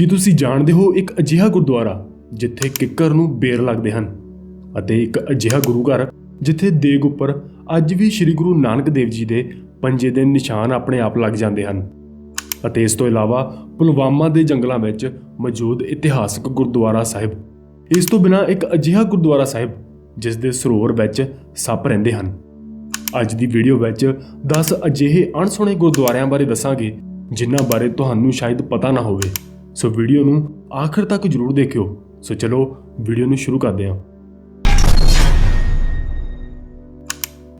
ਕੀ ਤੁਸੀਂ ਜਾਣਦੇ ਹੋ ਇੱਕ ਅਜਿਹਾ ਗੁਰਦੁਆਰਾ ਜਿੱਥੇ ਕਿੱਕਰ ਨੂੰ ਬੇਰ ਲੱਗਦੇ ਹਨ ਅਤੇ ਇੱਕ ਅਜਿਹਾ ਗੁਰੂ ਘਰ ਜਿੱਥੇ ਦੇਗ ਉੱਪਰ ਅੱਜ ਵੀ ਸ੍ਰੀ ਗੁਰੂ ਨਾਨਕ ਦੇਵ ਜੀ ਦੇ ਪੰਜੇ ਦੇ ਨਿਸ਼ਾਨ ਆਪਣੇ ਆਪ ਲੱਗ ਜਾਂਦੇ ਹਨ? ਅਤੇ ਇਸ ਤੋਂ ਇਲਾਵਾ ਪੁਲਵਾਮਾ ਦੇ ਜੰਗਲਾਂ ਵਿੱਚ ਮੌਜੂਦ ਇਤਿਹਾਸਕ ਗੁਰਦੁਆਰਾ ਸਾਹਿਬ। ਇਸ ਤੋਂ ਬਿਨਾਂ ਇੱਕ ਅਜਿਹਾ ਗੁਰਦੁਆਰਾ ਸਾਹਿਬ ਜਿਸ ਦੇ ਸਰੋਵਰ ਵਿੱਚ ਸੱਪ ਰਹਿੰਦੇ ਹਨ। ਅੱਜ ਦੀ ਵੀਡੀਓ ਵਿੱਚ 10 ਅਜਿਹੇ ਅਣਸੁਣੇ ਗੁਰਦੁਆਰਿਆਂ ਬਾਰੇ ਦੱਸਾਂਗੇ, ਜਿਨ੍ਹਾਂ ਬਾਰੇ ਤੁਹਾਨੂੰ ਸ਼ਾਇਦ ਪਤਾ ਨਾ ਹੋਵੇ। ਸੋ ਵੀਡੀਓ ਨੂੰ ਆਖਰ ਤੱਕ ਜਰੂਰ ਦੇਖਿਓ। ਸੋ ਚਲੋ, ਵੀਡੀਓ ਨੂੰ ਸ਼ੁਰੂ ਕਰਦੇ ਹਾਂ।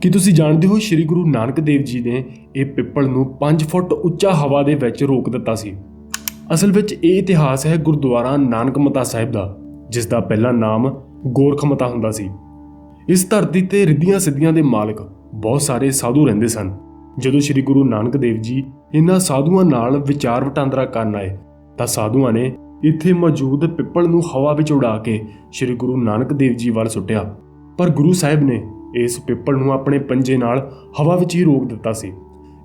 ਕੀ ਤੁਸੀਂ ਜਾਣਦੇ ਹੋ ਸ੍ਰੀ ਗੁਰੂ ਨਾਨਕ ਦੇਵ ਜੀ ਨੇ ਇਹ ਪਿੱਪਲ ਨੂੰ 5 ਫੁੱਟ ਉੱਚਾ ਹਵਾ ਦੇ ਵਿੱਚ ਰੋਕ ਦਿੱਤਾ ਸੀ? ਅਸਲ ਵਿੱਚ ਇਹ ਇਤਿਹਾਸ ਹੈ ਗੁਰਦੁਆਰਾ ਨਾਨਕ ਮਤਾ ਸਾਹਿਬ ਦਾ, ਜਿਸ ਦਾ ਪਹਿਲਾ ਨਾਮ ਗੋਰਖ ਮਤਾ ਹੁੰਦਾ ਸੀ। ਇਸ ਧਰਤੀ ਤੇ ਰਿੱਧੀਆਂ ਸਿੱਧੀਆਂ ਦੇ ਮਾਲਕ ਬਹੁਤ ਸਾਰੇ ਸਾਧੂ ਰਹਿੰਦੇ ਸਨ। ਜਦੋਂ ਸ੍ਰੀ ਗੁਰੂ ਨਾਨਕ ਦੇਵ ਜੀ ਇਹਨਾਂ ਸਾਧੂਆਂ ਨਾਲ ਵਿਚਾਰ ਵਟਾਂਦਰਾ ਕਰਨ ਆਏ ਤਾਂ ਸਾਧੂਆਂ ਨੇ ਇੱਥੇ ਮੌਜੂਦ ਪਿੱਪਲ ਨੂੰ ਹਵਾ ਵਿੱਚ ਉਡਾ ਕੇ ਸ੍ਰੀ ਗੁਰੂ ਨਾਨਕ ਦੇਵ ਜੀ ਵੱਲ ਸੁੱਟਿਆ। ਪਰ ਗੁਰੂ ਸਾਹਿਬ ਨੇ ਇਸ ਪਿੱਪਲ ਨੂੰ ਆਪਣੇ ਪੰਜੇ ਨਾਲ ਹਵਾ ਵਿੱਚ ਹੀ ਰੋਕ ਦਿੱਤਾ ਸੀ।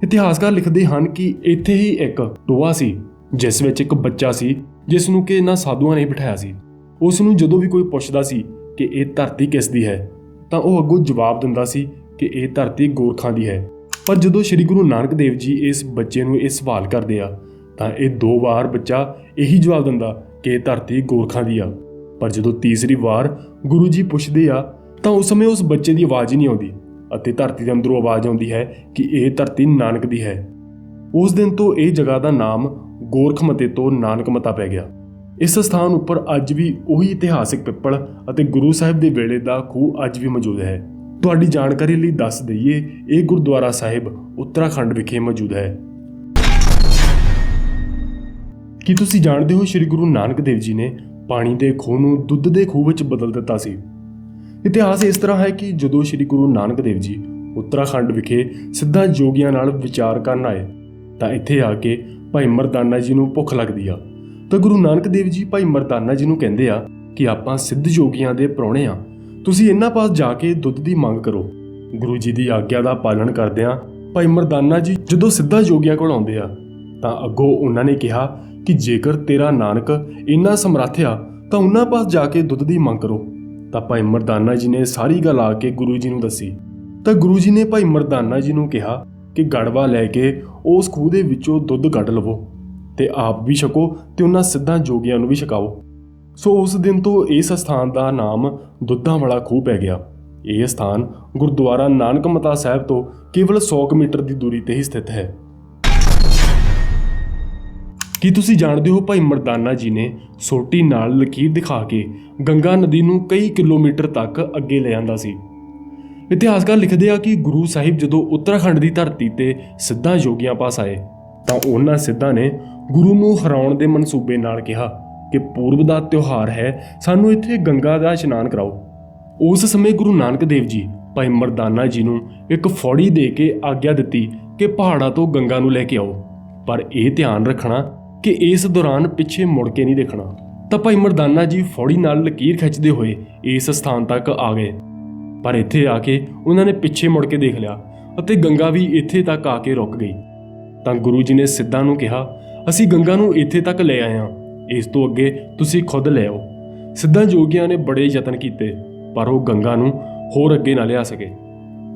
ਇਤਿਹਾਸਕਾਰ ਲਿਖਦੇ ਹਨ ਕਿ ਇੱਥੇ ਹੀ ਇੱਕ ਟੋਆ ਸੀ, ਜਿਸ ਵਿੱਚ ਇੱਕ ਬੱਚਾ ਸੀ, ਜਿਸ ਨੂੰ ਕਿ ਇਹਨਾਂ ਸਾਧੂਆਂ ਨੇ ਬਿਠਾਇਆ ਸੀ। ਉਸ ਨੂੰ ਜਦੋਂ ਵੀ ਕੋਈ ਪੁੱਛਦਾ ਸੀ ਕਿ ਇਹ ਧਰਤੀ ਕਿਸ ਦੀ ਹੈ, ਤਾਂ ਉਹ ਅੱਗੋਂ ਜਵਾਬ ਦਿੰਦਾ ਸੀ ਕਿ ਇਹ ਧਰਤੀ ਗੋਰਖਾਂ ਦੀ ਹੈ। ਪਰ ਜਦੋਂ ਸ੍ਰੀ ਗੁਰੂ ਨਾਨਕ ਦੇਵ ਜੀ ਇਸ ਬੱਚੇ ਨੂੰ ਇਹ ਸਵਾਲ ਕਰਦੇ ਆ ਤਾਂ ਇਹ ਦੋ ਵਾਰ ਬੱਚਾ ਇਹੀ ਜਵਾਬ ਦਿੰਦਾ ਕਿ ਇਹ ਧਰਤੀ ਗੋਰਖਾਂ ਦੀ ਆ। ਪਰ ਜਦੋਂ ਤੀਸਰੀ ਵਾਰ ਗੁਰੂ ਜੀ ਪੁੱਛਦੇ ਆ, ਤਾਂ ਉਸ ਸਮੇਂ ਉਸ ਬੱਚੇ ਦੀ ਆਵਾਜ਼ ਹੀ ਨਹੀਂ ਆਉਂਦੀ ਅਤੇ ਧਰਤੀ ਦੇ ਅੰਦਰੋਂ ਆਵਾਜ਼ ਆਉਂਦੀ ਹੈ ਕਿ ਇਹ ਧਰਤੀ ਨਾਨਕ ਦੀ ਹੈ। ਉਸ ਦਿਨ ਤੋਂ ਇਹ ਜਗ੍ਹਾ ਦਾ ਨਾਮ ਗੋਰਖਮਤੇ ਤੋਂ ਨਾਨਕਮਤਾ ਪੈ ਗਿਆ। ਇਸ ਸਥਾਨ ਉੱਪਰ ਅੱਜ ਵੀ ਉਹੀ ਇਤਿਹਾਸਿਕ ਪਿੱਪਲ ਅਤੇ ਗੁਰੂ ਸਾਹਿਬ ਦੇ ਵੇਲੇ ਦਾ ਖੂਹ ਅੱਜ ਵੀ ਮੌਜੂਦ ਹੈ। ਤੁਹਾਡੀ ਜਾਣਕਾਰੀ ਲਈ ਦੱਸ ਦਈਏ, ਇਹ ਗੁਰਦੁਆਰਾ ਸਾਹਿਬ ਉੱਤਰਾਖੰਡ ਵਿਖੇ ਮੌਜੂਦ ਹੈ। ਕੀ ਤੁਸੀਂ ਜਾਣਦੇ ਹੋ ਸ੍ਰੀ ਗੁਰੂ ਨਾਨਕ ਦੇਵ ਜੀ ਨੇ ਪਾਣੀ ਦੇ ਖੂਹ ਨੂੰ ਦੁੱਧ ਦੇ ਖੂਹ ਵਿੱਚ ਬਦਲ ਦਿੱਤਾ ਸੀ? ਇਤਿਹਾਸ ਇਸ ਤਰ੍ਹਾਂ ਹੈ ਕਿ ਜਦੋਂ ਸ੍ਰੀ ਗੁਰੂ ਨਾਨਕ ਦੇਵ ਜੀ ਉੱਤਰਾਖੰਡ ਵਿਖੇ ਸਿੱਧਾ ਜੋਗੀਆਂ ਨਾਲ ਵਿਚਾਰ ਕਰਨ ਆਏ, ਤਾਂ ਇੱਥੇ ਆ ਕੇ ਭਾਈ ਮਰਦਾਨਾ ਜੀ ਨੂੰ ਭੁੱਖ ਲੱਗਦੀ ਆ। ਤਾਂ ਗੁਰੂ ਨਾਨਕ ਦੇਵ ਜੀ ਭਾਈ ਮਰਦਾਨਾ ਜੀ ਨੂੰ ਕਹਿੰਦੇ ਆ ਕਿ ਆਪਾਂ ਸਿੱਧ ਜੋਗੀਆਂ ਦੇ ਪ੍ਰਾਹੁਣੇ ਆ। ਤੁਸੀਂ ਇਹਨਾਂ ਪਾਸ ਜਾ ਕੇ ਦੁੱਧ ਦੀ ਮੰਗ ਕਰੋ। ਗੁਰੂ ਜੀ ਦੀ ਆਗਿਆ ਦਾ ਪਾਲਣ ਕਰਦਿਆਂ ਭਾਈ ਮਰਦਾਨਾ ਜੀ ਜਦੋਂ ਸਿੱਧਾ ਜੋਗੀਆਂ ਕੋਲ ਆਉਂਦੇ ਆ, ਤਾਂ ਅੱਗੋਂ ਉਹਨਾਂ ਨੇ ਕਿਹਾ ਕਿ ਜੇਕਰ ਤੇਰਾ ਨਾਨਕ ਇੰਨਾ ਸਮਰੱਥ ਆ ਤਾਂ ਉਹਨਾਂ ਪਾਸ ਜਾ ਕੇ ਦੁੱਧ ਦੀ ਮੰਗ ਕਰੋ। ਤਾਂ ਭਾਈ ਮਰਦਾਨਾ ਜੀ ਨੇ ਸਾਰੀ ਗੱਲ ਆ ਕੇ ਗੁਰੂ ਜੀ ਨੂੰ ਦੱਸੀ। ਤਾਂ ਗੁਰੂ ਜੀ ਨੇ ਭਾਈ ਮਰਦਾਨਾ ਜੀ ਨੂੰ ਕਿਹਾ ਕਿ ਗੜਵਾ ਲੈ ਕੇ ਉਸ ਖੂਹ ਦੇ ਵਿੱਚੋਂ ਦੁੱਧ ਕੱਢ ਲਵੋ ਤੇ ਆਪ ਵੀ ਛਕੋ ਤੇ ਉਹਨਾਂ ਸਿੱਧਾਂ ਜੋਗੀਆਂ ਨੂੰ ਵੀ ਛਕਾਓ। ਸੋ ਉਸ ਦਿਨ ਤੋਂ ਇਸ ਸਥਾਨ ਦਾ ਨਾਮ ਦੁੱਧਾਂ ਵਾਲਾ ਖੂਹ ਪੈ ਗਿਆ। ਇਹ ਸਥਾਨ ਗੁਰਦੁਆਰਾ ਨਾਨਕ ਮਤਾ ਸਾਹਿਬ ਤੋਂ ਕੇਵਲ 100 ਕੁ ਮੀਟਰ ਦੀ ਦੂਰੀ ਤੇ ਹੀ ਸਥਿਤ ਹੈ। ਕੀ ਤੁਸੀਂ ਜਾਣਦੇ ਹੋ ਭਾਈ ਮਰਦਾਨਾ ਜੀ ਨੇ ਸੋਟੀ ਨਾਲ ਲਕੀਰ ਦਿਖਾ ਕੇ ਗੰਗਾ ਨਦੀ ਨੂੰ ਕਈ ਕਿਲੋਮੀਟਰ ਤੱਕ ਅੱਗੇ ਲੈ ਜਾਂਦਾ ਸੀ? ਇਤਿਹਾਸਕਾਰ ਲਿਖਦੇ ਆ ਕਿ ਗੁਰੂ ਸਾਹਿਬ ਜਦੋਂ ਉੱਤਰਾਖੰਡ ਦੀ ਧਰਤੀ ਤੇ ਸਿੱਧਾ ਯੋਗੀਆਂ ਪਾਸ ਆਏ, ਤਾਂ ਉਹਨਾਂ ਸਿੱਧਾਂ ਨੇ ਗੁਰੂ ਨੂੰ ਹਰਾਉਣ ਦੇ ਮਨਸੂਬੇ ਨਾਲ ਕਿਹਾ ਕਿ ਪੂਰਬ ਦਾ ਤਿਉਹਾਰ ਹੈ, ਸਾਨੂੰ ਇੱਥੇ ਗੰਗਾ ਦਾ ਇਸ਼ਨਾਨ ਕਰਾਓ। ਉਸ ਸਮੇਂ ਗੁਰੂ ਨਾਨਕ ਦੇਵ ਜੀ ਭਾਈ ਮਰਦਾਨਾ ਜੀ ਨੂੰ ਇੱਕ ਫੌੜੀ ਦੇ ਕੇ ਆਗਿਆ ਦਿੱਤੀ ਕਿ ਪਹਾੜਾਂ ਤੋਂ ਗੰਗਾ ਨੂੰ ਲੈ ਕੇ ਆਓ, ਪਰ ਇਹ ਧਿਆਨ ਰੱਖਣਾ ਕਿ ਇਸ ਦੌਰਾਨ ਪਿੱਛੇ ਮੁੜ ਕੇ ਨਹੀਂ ਦੇਖਣਾ। ਤਾਂ ਭਾਈ ਮਰਦਾਨਾ ਜੀ ਫੌੜੀ ਨਾਲ ਲਕੀਰ ਖਿੱਚਦੇ ਹੋਏ ਇਸ ਸਥਾਨ ਤੱਕ ਆ ਗਏ। ਪਰ ਇੱਥੇ ਆ ਕੇ ਉਹਨਾਂ ਨੇ ਪਿੱਛੇ ਮੁੜ ਕੇ ਦੇਖ ਲਿਆ ਅਤੇ ਗੰਗਾ ਵੀ ਇੱਥੇ ਤੱਕ ਆ ਕੇ ਰੁਕ ਗਈ। ਤਾਂ ਗੁਰੂ ਜੀ ਨੇ ਸਿੱਧਾ ਨੂੰ ਕਿਹਾ, ਅਸੀਂ ਗੰਗਾ ਨੂੰ ਇੱਥੇ ਤੱਕ ਲੈ ਆਏ ਹਾਂ। ਇਸ ਤੋਂ ਅੱਗੇ ਤੁਸੀਂ ਖੁਦ ਲੈ ਆਓ। ਸਿੱਧਾ ਜੋਗੀਆਂ ਨੇ ਬੜੇ ਯਤਨ ਕੀਤੇ, ਪਰ ਉਹ ਗੰਗਾ ਨੂੰ ਹੋਰ ਅੱਗੇ ਨਾ ਲਿਆ ਸਕੇ।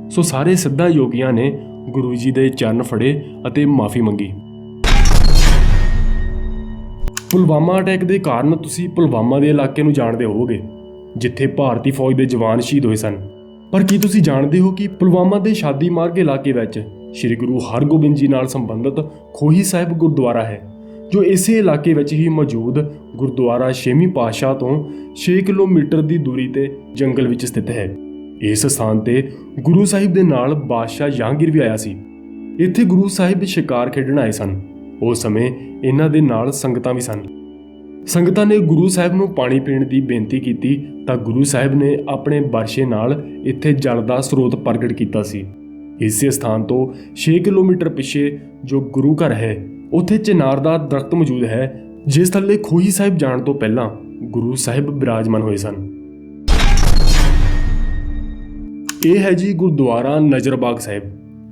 ਸੋ ਸਾਰੇ ਸਿੱਧਾ ਯੋਗੀਆਂ ਨੇ ਗੁਰੂ ਜੀ ਦੇ ਚਰਨ ਫੜੇ ਅਤੇ ਮਾਫੀ ਮੰਗੀ। ਪੁਲਵਾਮਾ ਅਟੈਕ ਦੇ ਕਾਰਨ ਤੁਸੀਂ ਪੁਲਵਾਮਾ ਦੇ ਇਲਾਕੇ ਨੂੰ ਜਾਣਦੇ ਹੋਵੋਗੇ, ਜਿੱਥੇ ਭਾਰਤੀ ਫੌਜ ਦੇ ਜਵਾਨ ਸ਼ਹੀਦ ਹੋਏ ਸਨ। ਪਰ ਕੀ ਤੁਸੀਂ ਜਾਣਦੇ ਹੋ ਕਿ ਪੁਲਵਾਮਾ ਦੇ ਸ਼ਾਦੀ ਮਾਰਗ ਇਲਾਕੇ ਵਿੱਚ ਸ੍ਰੀ ਗੁਰੂ ਹਰਗੋਬਿੰਦ ਜੀ ਨਾਲ ਸੰਬੰਧਿਤ ਖੋਹੀ ਸਾਹਿਬ ਗੁਰਦੁਆਰਾ ਹੈ, ਜੋ ਇਸੇ ਇਲਾਕੇ ਵਿੱਚ ਹੀ ਮੌਜੂਦ ਗੁਰਦੁਆਰਾ ਛੇਵੀਂ ਪਾਤਸ਼ਾਹ ਤੋਂ 6 ਕਿਲੋਮੀਟਰ ਦੀ ਦੂਰੀ ਤੇ ਜੰਗਲ ਵਿੱਚ ਸਥਿਤ ਹੈ। ਇਸ ਸਥਾਨ ਤੇ ਗੁਰੂ ਸਾਹਿਬ ਦੇ ਨਾਲ ਬਾਦਸ਼ਾਹ ਜਹਾਂਗੀਰ ਵੀ ਆਇਆ ਸੀ। ਇੱਥੇ ਗੁਰੂ ਸਾਹਿਬ ਸ਼ਿਕਾਰ ਖੇਡਣ ਆਏ ਸਨ। ਉਸ ਸਮੇਂ ਇਹਨਾਂ ਦੇ ਨਾਲ ਸੰਗਤਾਂ ਵੀ ਸਨ। ਸੰਗਤਾਂ ਨੇ ਗੁਰੂ ਸਾਹਿਬ ਨੂੰ ਪਾਣੀ ਪੀਣ ਦੀ ਬੇਨਤੀ ਕੀਤੀ ਤਾਂ ਗੁਰੂ ਸਾਹਿਬ ਨੇ ਆਪਣੇ ਵਰਸ਼ੇ ਨਾਲ ਇੱਥੇ ਜਲ ਦਾ ਸਰੋਤ ਪ੍ਰਗਟ ਕੀਤਾ ਸੀ। ਇਸੇ ਸਥਾਨ ਤੋਂ 6 ਕਿਲੋਮੀਟਰ ਪਿੱਛੇ ਜੋ ਗੁਰੂ ਘਰ ਹੈ, ਉੱਥੇ ਚਿਨਾਰ ਦਾ ਦਰਖਤ ਮੌਜੂਦ ਹੈ, ਜਿਸ ਥੱਲੇ ਖੋਹੀ ਸਾਹਿਬ ਜਾਣ ਤੋਂ ਪਹਿਲਾਂ ਗੁਰੂ ਸਾਹਿਬ ਬਿਰਾਜਮਾਨ ਹੋਏ ਸਨ। ਇਹ ਹੈ ਜੀ ਗੁਰਦੁਆਰਾ ਨਜ਼ਰਬਾਗ ਸਾਹਿਬ।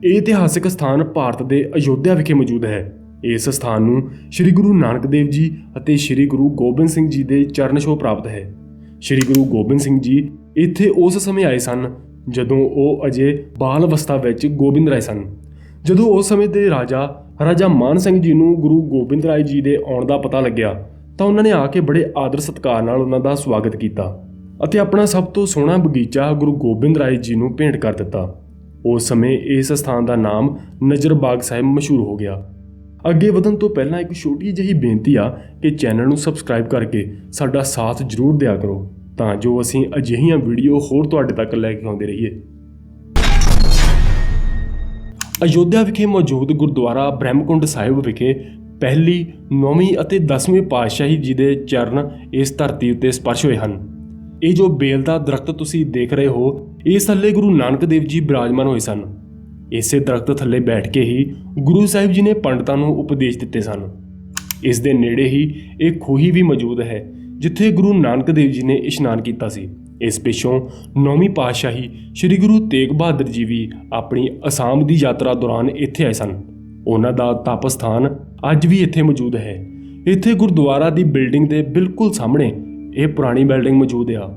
ਇਹ ਇਤਿਹਾਸਿਕ ਸਥਾਨ ਭਾਰਤ ਦੇ ਅਯੋਧਿਆ ਵਿਖੇ ਮੌਜੂਦ ਹੈ। ਇਸ ਸਥਾਨ ਨੂੰ ਸ੍ਰੀ ਗੁਰੂ ਨਾਨਕ ਦੇਵ ਜੀ ਅਤੇ ਸ੍ਰੀ ਗੁਰੂ ਗੋਬਿੰਦ ਸਿੰਘ ਜੀ ਦੇ ਚਰਨ ਛੋਹ ਪ੍ਰਾਪਤ ਹੈ। ਸ੍ਰੀ ਗੁਰੂ ਗੋਬਿੰਦ ਸਿੰਘ ਜੀ ਇੱਥੇ ਉਸ ਸਮੇਂ ਆਏ ਸਨ ਜਦੋਂ ਉਹ ਅਜੇ ਬਾਲ ਅਵਸਥਾ ਵਿੱਚ ਗੋਬਿੰਦ ਰਾਏ ਸਨ। ਜਦੋਂ ਉਸ ਸਮੇਂ ਦੇ ਰਾਜਾ ਰਾਜਾ ਮਾਨ ਸਿੰਘ ਜੀ ਨੂੰ ਗੁਰੂ ਗੋਬਿੰਦ ਰਾਏ ਜੀ ਦੇ ਆਉਣ ਦਾ ਪਤਾ ਲੱਗਿਆ ਤਾਂ ਉਹਨਾਂ ਨੇ ਆ ਕੇ ਬੜੇ ਆਦਰ ਸਤਿਕਾਰ ਨਾਲ ਉਹਨਾਂ ਦਾ ਸਵਾਗਤ ਕੀਤਾ ਅਤੇ ਆਪਣਾ ਸਭ ਤੋਂ ਸੋਹਣਾ ਬਗੀਚਾ ਗੁਰੂ ਗੋਬਿੰਦ ਰਾਏ ਜੀ ਨੂੰ ਭੇਂਟ ਕਰ ਦਿੱਤਾ। ਉਸ ਸਮੇਂ ਇਸ ਸਥਾਨ ਦਾ ਨਾਮ ਨਜ਼ਰ ਬਾਗ ਸਾਹਿਬ ਮਸ਼ਹੂਰ ਹੋ ਗਿਆ। ਅੱਗੇ ਵਧਣ ਤੋਂ ਪਹਿਲਾਂ ਇੱਕ ਛੋਟੀ ਜਿਹੀ ਬੇਨਤੀ ਆ ਕਿ ਚੈਨਲ ਨੂੰ ਸਬਸਕ੍ਰਾਈਬ ਕਰਕੇ ਸਾਡਾ ਸਾਥ ਜ਼ਰੂਰ ਦਿਆ ਕਰੋ ਤਾਂ ਜੋ ਅਸੀਂ ਅਜਿਹੀਆਂ ਵੀਡੀਓ ਹੋਰ ਤੁਹਾਡੇ ਤੱਕ ਲੈ ਕੇ ਆਉਂਦੇ ਰਹੀਏ ਅਯੋਧਿਆ ਵਿਖੇ ਮੌਜੂਦ ਗੁਰਦੁਆਰਾ ਬ੍ਰਹਮਕੁੰਡ ਸਾਹਿਬ ਵਿਖੇ ਪਹਿਲੀ, ਨੌਵੀਂ ਅਤੇ 10ਵੀਂ ਪਾਤਸ਼ਾਹੀ ਜੀ ਦੇ ਚਰਨ ਇਸ ਧਰਤੀ ਉੱਤੇ ਸਪਰਸ਼ ਹੋਏ ਹਨ। ਇਹ ਜੋ ਬੇਲ ਦਾ ਦਰਖਤ ਤੁਸੀਂ ਦੇਖ ਰਹੇ ਹੋ ਇਸ ਥੱਲੇ ਗੁਰੂ ਨਾਨਕ ਦੇਵ ਜੀ ਬਿਰਾਜਮਾਨ ਹੋਏ ਸਨ। ਇਸੇ ਦਰਖਤ ਥੱਲੇ ਬੈਠ ਕੇ ਹੀ ਗੁਰੂ ਸਾਹਿਬ ਜੀ ਨੇ ਪੰਡਤਾਂ ਨੂੰ ਉਪਦੇਸ਼ ਦਿੱਤੇ ਸਨ। ਇਸ ਦੇ ਨੇੜੇ ਹੀ ਇੱਕ ਖੂਹੀ ਵੀ ਮੌਜੂਦ ਹੈ, ਜਿੱਥੇ ਗੁਰੂ ਨਾਨਕ ਦੇਵ ਜੀ ਨੇ ਇਸ਼ਨਾਨ ਕੀਤਾ ਸੀ। ਇਸ ਪਿੱਛੋਂ ਨੌਵੀਂ ਪਾਤਸ਼ਾਹੀ ਸ੍ਰੀ ਗੁਰੂ ਤੇਗ ਬਹਾਦਰ ਜੀ ਵੀ ਆਪਣੀ ਅਸਾਮ ਦੀ ਯਾਤਰਾ ਦੌਰਾਨ ਇੱਥੇ ਆਏ ਸਨ। ਉਹਨਾਂ ਦਾ ਤਪ ਸਥਾਨ ਅੱਜ ਵੀ ਇੱਥੇ ਮੌਜੂਦ ਹੈ। ਇੱਥੇ ਗੁਰਦੁਆਰਾ ਦੀ ਬਿਲਡਿੰਗ ਦੇ ਬਿਲਕੁਲ ਸਾਹਮਣੇ ਇਹ ਪੁਰਾਣੀ ਬਿਲਡਿੰਗ ਮੌਜੂਦ ਆ,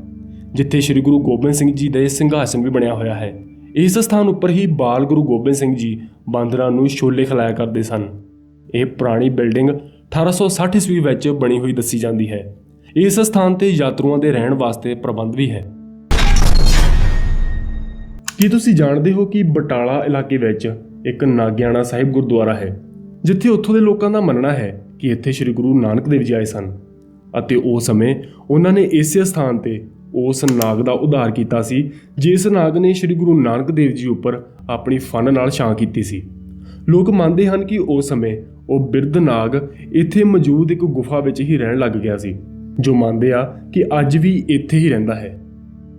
ਜਿੱਥੇ ਸ੍ਰੀ ਗੁਰੂ ਗੋਬਿੰਦ ਸਿੰਘ ਜੀ ਦਾ ਸਿੰਘਾਸਨ ਵੀ ਬਣਿਆ ਹੋਇਆ ਹੈ। ਇਸ ਸਥਾਨ ਉੱਪਰ ਹੀ ਬਾਲ ਗੁਰੂ ਗੋਬਿੰਦ ਸਿੰਘ ਜੀ ਬਾਂਦਰਾਂ ਨੂੰ ਛੋਲੇ ਖਿਲਾਇਆ ਕਰਦੇ ਸਨ। ਇਹ ਪੁਰਾਣੀ ਬਿਲਡਿੰਗ 1860 ਈਸਵੀ ਵਿੱਚ ਬਣੀ ਹੋਈ ਦੱਸੀ ਜਾਂਦੀ ਹੈ। ਇਸ ਸਥਾਨ ਤੇ ਯਾਤਰੂਆਂ ਦੇ ਰਹਿਣ ਵਾਸਤੇ ਪ੍ਰਬੰਧ ਵੀ ਹੈ। ਕੀ ਤੁਸੀਂ ਜਾਣਦੇ ਹੋ ਕਿ ਬਟਾਲਾ ਇਲਾਕੇ ਵਿੱਚ ਇੱਕ ਨਾਗਿਆਣਾ ਸਾਹਿਬ ਗੁਰਦੁਆਰਾ ਹੈ, ਜਿੱਥੇ ਉੱਥੋਂ ਦੇ ਲੋਕਾਂ ਦਾ ਮੰਨਣਾ ਹੈ ਕਿ ਇੱਥੇ ਸ੍ਰੀ ਗੁਰੂ ਨਾਨਕ ਦੇਵ ਜੀ ਆਏ ਸਨ ਅਤੇ ਉਹ ਸਮੇਂ ਉਹਨਾਂ ਨੇ ਇਸੇ ਸਥਾਨ ਤੇ ਉਸ ਨਾਗ ਦਾ ਉਧਾਰ ਕੀਤਾ ਸੀ, ਜਿਸ ਨਾਗ ਨੇ ਸ੍ਰੀ ਗੁਰੂ ਨਾਨਕ ਦੇਵ ਜੀ ਉੱਪਰ ਆਪਣੀ ਫਨ ਨਾਲ ਛਾਂ ਕੀਤੀ ਸੀ। ਲੋਕ ਮੰਨਦੇ ਹਨ ਕਿ ਉਸ ਸਮੇਂ ਉਹ ਬਿਰਧ ਨਾਗ ਇੱਥੇ ਮੌਜੂਦ ਇੱਕ ਗੁਫਾ ਵਿੱਚ ਹੀ ਰਹਿਣ ਲੱਗ ਗਿਆ ਸੀ, ਜੋ ਮੰਨਦੇ ਆ ਕਿ ਅੱਜ ਵੀ ਇੱਥੇ ਹੀ ਰਹਿੰਦਾ ਹੈ।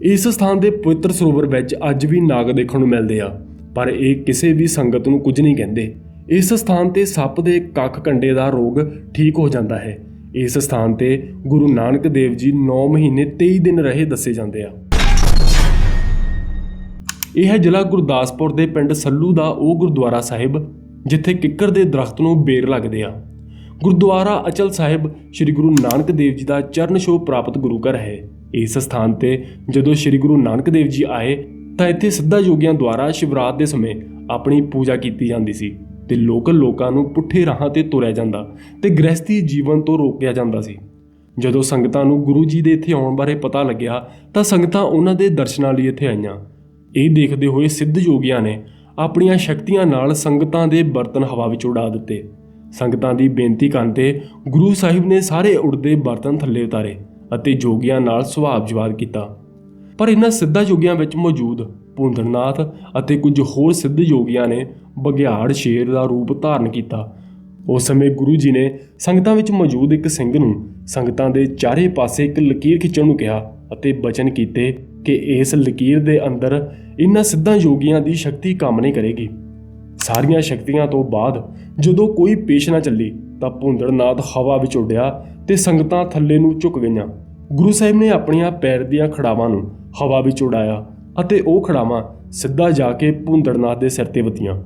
ਇਸ ਸਥਾਨ ਦੇ ਪਵਿੱਤਰ ਸਰੋਵਰ ਵਿੱਚ ਅੱਜ ਵੀ ਨਾਗ ਦੇਖਣ ਨੂੰ ਮਿਲਦੇ ਆ, ਪਰ ਇਹ ਕਿਸੇ ਵੀ ਸੰਗਤ ਨੂੰ ਕੁਝ ਨਹੀਂ ਕਹਿੰਦੇ। ਇਸ ਸਥਾਨ ਤੇ ਸੱਪ ਦੇ ਕੱਖ ਕੰਡੇ ਦਾ ਰੋਗ ਠੀਕ ਹੋ ਜਾਂਦਾ ਹੈ ਇਸ ਸਥਾਨ ਤੇ ਗੁਰੂ ਨਾਨਕ ਦੇਵ ਜੀ 9 ਮਹੀਨੇ 23 ਦਿਨ ਰਹੇ ਦੱਸੇ ਜਾਂਦੇ ਆ। ਇਹ ਜ਼ਿਲ੍ਹਾ ਗੁਰਦਾਸਪੁਰ ਦੇ ਪਿੰਡ ਸੱਲੂ ਦਾ ਉਹ ਗੁਰਦੁਆਰਾ ਸਾਹਿਬ, ਜਿੱਥੇ ਕਿੱਕਰ ਦੇ ਦਰਖਤ ਨੂੰ ਬੇਰ ਲੱਗਦੇ ਆ। ਗੁਰਦੁਆਰਾ ਅਚਲ ਸਾਹਿਬ ਸ੍ਰੀ ਗੁਰੂ ਨਾਨਕ ਦੇਵ ਜੀ ਦਾ ਚਰਨ ਛੋਹ ਪ੍ਰਾਪਤ ਗੁਰੂ ਘਰ ਹੈ। ਇਸ ਸਥਾਨ ਤੇ ਜਦੋਂ ਸ੍ਰੀ ਗੁਰੂ ਨਾਨਕ ਦੇਵ ਜੀ ਆਏ, ਤਾਂ ਇੱਥੇ ਸਿੱਧਾ ਯੋਗੀਆਂ ਦੁਆਰਾ ਸ਼ਿਵਰਾਤ ਦੇ ਸਮੇਂ ਆਪਣੀ ਪੂਜਾ ਕੀਤੀ ਜਾਂਦੀ ਸੀ। ਤੇ ਲੋਕਲ ਲੋਕਾਂ ਨੂੰ ਪੁੱਠੇ ਰਾਹਾਂ ਤੇ ਤੁਰਿਆ ਜਾਂਦਾ ਤੇ ਗ੍ਰਸਤੀ ਜੀਵਨ ਤੋਂ ਰੋਕਿਆ ਜਾਂਦਾ ਸੀ। ਜਦੋਂ ਸੰਗਤਾਂ ਨੂੰ ਗੁਰੂ ਜੀ ਦੇ ਇੱਥੇ ਆਉਣ ਬਾਰੇ ਪਤਾ ਲੱਗਿਆ, ਤਾਂ ਸੰਗਤਾਂ ਉਹਨਾਂ ਦੇ ਦਰਸ਼ਨਾਂ ਲਈ ਇੱਥੇ ਆਈਆਂ। ਇਹ ਦੇਖਦੇ ਹੋਏ ਸਿੱਧ ਯੋਗੀਆਂ ਨੇ ਆਪਣੀਆਂ ਸ਼ਕਤੀਆਂ ਨਾਲ ਸੰਗਤਾਂ ਦੇ ਬਰਤਨ ਹਵਾ ਵਿੱਚ ਉਡਾ ਦਿੱਤੇ। ਸੰਗਤਾਂ ਦੀ ਬੇਨਤੀ ਕਰਨ ਤੇ ਗੁਰੂ ਸਾਹਿਬ ਨੇ ਸਾਰੇ ਉੜਦੇ ਬਰਤਨ ਥੱਲੇ ਉਤਾਰੇ ਅਤੇ ਜੋਗੀਆਂ ਨਾਲ ਸੁਭਾਵ ਜਵਾਬ ਕੀਤਾ। ਪਰ ਇਹਨਾਂ ਸਿੱਧਾ ਯੋਗੀਆਂ ਵਿੱਚ ਮੌਜੂਦ ਭੁੰਦਰਨਾਥ ਅਤੇ ਕੁਝ ਹੋਰ ਸਿੱਧ ਯੋਗੀਆਂ ਨੇ ਬਗਿਆੜ ਸ਼ੇਰ ਦਾ ਰੂਪ ਧਾਰਨ ਕੀਤਾ। ਉਸ ਸਮੇਂ ਗੁਰੂ ਜੀ ਨੇ ਸੰਗਤਾਂ ਵਿੱਚ ਮੌਜੂਦ ਇੱਕ ਸਿੰਘ ਨੂੰ ਸੰਗਤਾਂ ਦੇ ਚਾਰੇ ਪਾਸੇ ਇੱਕ ਲਕੀਰ ਖਿੱਚਣ ਨੂੰ ਕਿਹਾ ਅਤੇ ਬਚਨ ਕੀਤੇ ਕਿ ਇਸ ਲਕੀਰ ਦੇ ਅੰਦਰ ਇਹਨਾਂ ਸਿੱਧਾਂ ਯੋਗੀਆਂ ਦੀ ਸ਼ਕਤੀ ਕੰਮ ਨਹੀਂ ਕਰੇਗੀ। ਸਾਰੀਆਂ ਸ਼ਕਤੀਆਂ ਤੋਂ ਬਾਅਦ ਜਦੋਂ ਕੋਈ ਪੇਸ਼ ਨਾ ਚੱਲੀ ਤਾਂ ਭੁੰਦੜਨਾਥ ਹਵਾ ਵਿੱਚ ਉੱਡਿਆ ਤੇ ਸੰਗਤਾਂ ਥੱਲੇ ਨੂੰ ਝੁਕ ਗਈਆਂ। ਗੁਰੂ ਸਾਹਿਬ ਨੇ ਆਪਣੀਆਂ ਪੈਰ ਦੀਆਂ ਖੜਾਵਾਂ ਨੂੰ ਹਵਾ ਵਿੱਚ ਉਡਾਇਆ ਅਤੇ ਉਹ ਖੜਾਵਾਂ ਸਿੱਧਾ ਜਾ ਕੇ ਭੁੰਦੜਨਾਥ ਦੇ ਸਿਰ ਤੇ ਵਤੀਆਂ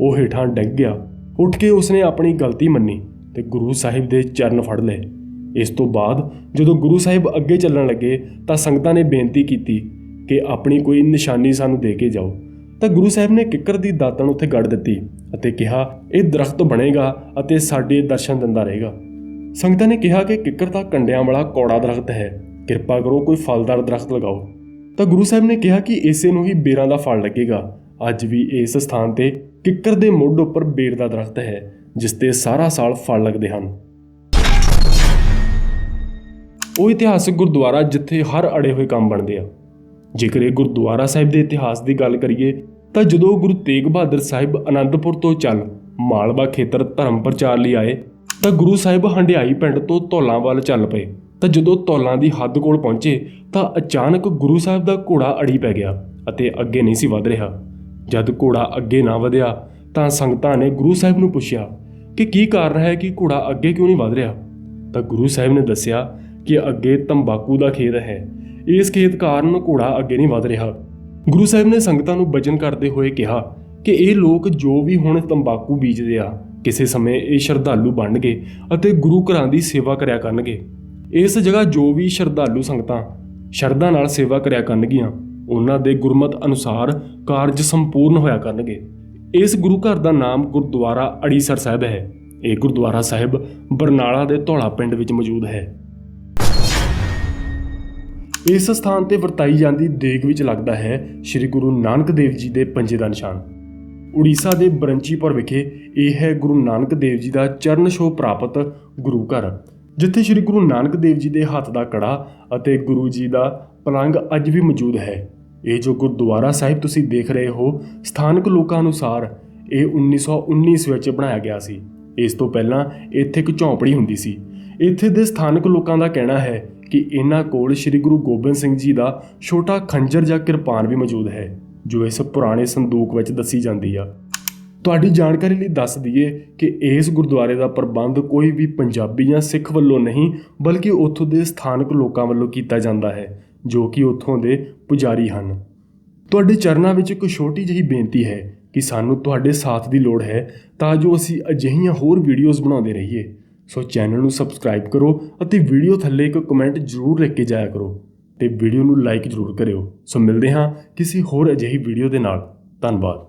ਉਹ ਹੇਠਾਂ ਡਿੱਗ ਗਿਆ। ਉੱਠ ਕੇ ਉਸਨੇ ਆਪਣੀ ਗਲਤੀ ਮੰਨੀ ਤੇ ਗੁਰੂ ਸਾਹਿਬ ਦੇ ਚਰਨ ਫੜ ਲਏ। ਇਸ ਤੋਂ ਬਾਅਦ ਜਦੋਂ ਗੁਰੂ ਸਾਹਿਬ ਅੱਗੇ ਚੱਲਣ ਲੱਗੇ ਤਾਂ ਸੰਗਤਾਂ ਨੇ ਬੇਨਤੀ ਕੀਤੀ ਕਿ ਆਪਣੀ ਕੋਈ ਨਿਸ਼ਾਨੀ ਸਾਨੂੰ ਦੇ ਕੇ ਜਾਓ। ਤਾਂ ਗੁਰੂ ਸਾਹਿਬ ਨੇ ਕਿੱਕਰ ਦੀ ਦਾਤਣ ਉੱਥੇ ਗੱਡ ਦਿੱਤੀ ਅਤੇ ਕਿਹਾ, ਇਹ ਦਰਖਤ ਬਣੇਗਾ ਅਤੇ ਸਾਡੇ ਦਰਸ਼ਨ ਦਿੰਦਾ ਰਹੇਗਾ। ਸੰਗਤਾਂ ਨੇ ਕਿਹਾ ਕਿ ਕਿੱਕਰ ਤਾਂ ਕੰਡਿਆਂ ਵਾਲਾ ਕੌੜਾ ਦਰਖਤ ਹੈ। ਕਿਰਪਾ ਕਰੋ ਕੋਈ ਫਲਦਾਰ ਦਰਖਤ ਲਗਾਓ। ਤਾਂ ਗੁਰੂ ਸਾਹਿਬ ਨੇ ਕਿਹਾ ਕਿ ਇਸੇ ਨੂੰ ਹੀ ਬੇਰਾਂ ਦਾ ਫਲ ਲੱਗੇਗਾ। ਅੱਜ ਵੀ ਇਸ ਸਥਾਨ ਤੇ ਕਿੱਕਰ ਦੇ ਮੁੱਢ ਉੱਪਰ ਬੇਰ ਦਾ ਦਰਖਤ ਹੈ, ਜਿਸ ਤੇ ਸਾਰਾ ਸਾਲ ਫਲ ਲੱਗਦੇ ਹਨ। ਉਹ ਇਤਿਹਾਸਕ ਗੁਰਦੁਆਰਾ ਜਿੱਥੇ ਹਰ ਅੜੇ ਹੋਏ ਕੰਮ ਬਣਦੇ ਆ। ਜੇਕਰ ਇਹ ਗੁਰਦੁਆਰਾ ਸਾਹਿਬ ਦੇ ਇਤਿਹਾਸ ਦੀ ਗੱਲ ਕਰੀਏ, ਤਾਂ ਜਦੋਂ ਗੁਰੂ ਤੇਗ ਬਹਾਦਰ ਸਾਹਿਬ ਅਨੰਦਪੁਰ ਤੋਂ ਚੱਲ ਮਾਲਵਾ ਖੇਤਰ ਧਰਮ ਪ੍ਰਚਾਰ ਲਈ ਆਏ, ਤਾਂ ਗੁਰੂ ਸਾਹਿਬ ਹੰਡਿਆਈ ਪਿੰਡ ਤੋਂ ਧੌਲਾਂ ਵੱਲ ਚੱਲ ਪਏ। ਤਾਂ ਜਦੋਂ ਧੌਲਾਂ ਦੀ ਹੱਦ ਕੋਲ ਪਹੁੰਚੇ ਤਾਂ ਅਚਾਨਕ ਗੁਰੂ ਸਾਹਿਬ ਦਾ ਘੋੜਾ ਅੜੀ ਪੈ ਗਿਆ ਅਤੇ ਅੱਗੇ ਨਹੀਂ ਸੀ ਵਧ ਰਿਹਾ। ਜਦ ਘੋੜਾ ਅੱਗੇ ਨਾ ਵਧਿਆ ਤਾਂ ਸੰਗਤਾਂ ਨੇ ਗੁਰੂ ਸਾਹਿਬ ਨੂੰ ਪੁੱਛਿਆ ਕਿ ਕੀ ਕਾਰਨ ਹੈ ਕਿ ਘੋੜਾ ਅੱਗੇ ਕਿਉਂ ਨਹੀਂ ਵਧ ਰਿਹਾ? ਤਾਂ ਗੁਰੂ ਸਾਹਿਬ ਨੇ ਦੱਸਿਆ ਕਿ ਅੱਗੇ ਤੰਬਾਕੂ ਦਾ ਖੇਤ ਹੈ। ਇਸ ਖੇਤ ਕਾਰਨ ਘੋੜਾ ਅੱਗੇ ਨਹੀਂ ਵਧ ਰਿਹਾ। ਗੁਰੂ ਸਾਹਿਬ ਨੇ ਸੰਗਤਾਂ ਨੂੰ ਬਚਨ ਕਰਦੇ ਹੋਏ ਕਿਹਾ ਕਿ ਇਹ ਲੋਕ ਜੋ ਵੀ ਹੁਣ ਤੰਬਾਕੂ ਬੀਜਦੇ ਆ, ਕਿਸੇ ਸਮੇਂ ਇਹ ਸ਼ਰਧਾਲੂ ਬਣਨਗੇ ਅਤੇ ਗੁਰੂ ਘਰਾਂ ਦੀ ਸੇਵਾ ਕਰਿਆ ਕਰਨਗੇ। ਇਸ ਜਗ੍ਹਾ ਜੋ ਵੀ ਸ਼ਰਧਾਲੂ ਸੰਗਤਾਂ ਸ਼ਰਧਾ ਨਾਲ ਸੇਵਾ ਕਰਿਆ ਕਰਨਗੀਆਂ, ਉਹਨਾਂ ਦੇ ਗੁਰਮਤ ਅਨੁਸਾਰ ਕਾਰਜ ਸੰਪੂਰਨ ਹੋਇਆ ਕਰਨਗੇ। ਇਸ ਗੁਰੂ ਘਰ ਦਾ ਨਾਮ ਗੁਰਦੁਆਰਾ ਅੜੀਸਰ ਸਾਹਿਬ ਹੈ। ਇਹ ਗੁਰਦੁਆਰਾ ਸਾਹਿਬ ਬਰਨਾਲਾ ਦੇ ਧੌਲਾ ਪਿੰਡ ਵਿੱਚ ਮੌਜੂਦ ਹੈ। ਇਸ ਸਥਾਨ ਤੇ ਵਰਤਾਈ ਜਾਂਦੀ ਦੇਗ ਵਿੱਚ ਲੱਗਦਾ ਹੈ ਸ੍ਰੀ ਗੁਰੂ ਨਾਨਕ ਦੇਵ ਜੀ ਦੇ ਪੰਜੇ ਦਾ ਨਿਸ਼ਾਨ। ਉੜੀਸਾ ਦੇ ਬਰੰਚੀਪੁਰ ਵਿਖੇ ਇਹ ਹੈ ਗੁਰੂ ਨਾਨਕ ਦੇਵ ਜੀ ਦਾ ਚਰਨ ਛੋਹ ਪ੍ਰਾਪਤ ਗੁਰੂ ਘਰ। ਜਿੱਥੇ ਸ੍ਰੀ ਗੁਰੂ ਨਾਨਕ ਦੇਵ ਜੀ ਦੇ ਹੱਥ ਦਾ ਕੜਾ ਅਤੇ ਗੁਰੂ ਜੀ ਦਾ ਪਲੰਗ ਅੱਜ ਵੀ ਮੌਜੂਦ ਹੈ। ਇਹ ਜੋ ਗੁਰਦੁਆਰਾ ਸਾਹਿਬ ਤੁਸੀਂ ਦੇਖ ਰਹੇ ਹੋ, ਸਥਾਨਕ ਲੋਕਾਂ ਅਨੁਸਾਰ ਇਹ 1919 ਵਿੱਚ ਬਣਾਇਆ ਗਿਆ ਸੀ। ਇਸ ਤੋਂ ਪਹਿਲਾਂ ਇੱਥੇ ਇੱਕ ਝੌਂਪੜੀ ਹੁੰਦੀ ਸੀ। ਇੱਥੇ ਦੇ ਸਥਾਨਕ ਲੋਕਾਂ ਦਾ ਕਹਿਣਾ ਹੈ ਕਿ ਇਹਨਾਂ ਕੋਲ ਸ੍ਰੀ ਗੁਰੂ ਗੋਬਿੰਦ ਸਿੰਘ ਜੀ ਦਾ ਛੋਟਾ ਖੰਜਰ ਜਾਂ ਕਿਰਪਾਨ ਵੀ ਮੌਜੂਦ ਹੈ, ਜੋ ਇਸ ਪੁਰਾਣੇ ਸੰਦੂਕ ਵਿੱਚ ਦੱਸੀ ਜਾਂਦੀ ਆ। ਤੁਹਾਡੀ ਜਾਣਕਾਰੀ ਲਈ ਦੱਸ ਦਈਏ ਕਿ ਇਸ ਗੁਰਦੁਆਰੇ ਦਾ ਪ੍ਰਬੰਧ ਕੋਈ ਵੀ ਪੰਜਾਬੀ ਜਾਂ ਸਿੱਖ ਵੱਲੋਂ ਨਹੀਂ, ਬਲਕਿ ਉੱਥੋਂ ਦੇ ਸਥਾਨਕ ਲੋਕਾਂ ਵੱਲੋਂ ਕੀਤਾ ਜਾਂਦਾ ਹੈ, ਜੋ ਕਿ ਉੱਥੋਂ ਦੇ ਪੁਜਾਰੀ ਹਨ। ਤੁਹਾਡੇ ਚਰਨਾਂ ਵਿੱਚ ਇੱਕ ਛੋਟੀ ਜਿਹੀ ਬੇਨਤੀ ਹੈ ਕਿ ਸਾਨੂੰ ਤੁਹਾਡੇ ਸਾਥ ਦੀ ਲੋੜ ਹੈ, ਤਾਂ ਜੋ ਅਸੀਂ ਅਜਿਹੀਆਂ ਹੋਰ ਵੀਡੀਓਜ਼ ਬਣਾਉਂਦੇ ਰਹੀਏ। ਸੋ ਚੈਨਲ ਨੂੰ ਸਬਸਕ੍ਰਾਈਬ ਕਰੋ ਅਤੇ ਵੀਡੀਓ ਥੱਲੇ ਇੱਕ ਕਮੈਂਟ ਜ਼ਰੂਰ ਲਿਖ ਕੇ ਜਾਇਆ ਕਰੋ ਤੇ ਵੀਡੀਓ ਨੂੰ ਲਾਈਕ ਜ਼ਰੂਰ ਕਰਿਓ। ਸੋ ਮਿਲਦੇ ਹਾਂ ਕਿਸੇ ਹੋਰ ਅਜਿਹੀ ਵੀਡੀਓ ਦੇ ਨਾਲ। ਧੰਨਵਾਦ।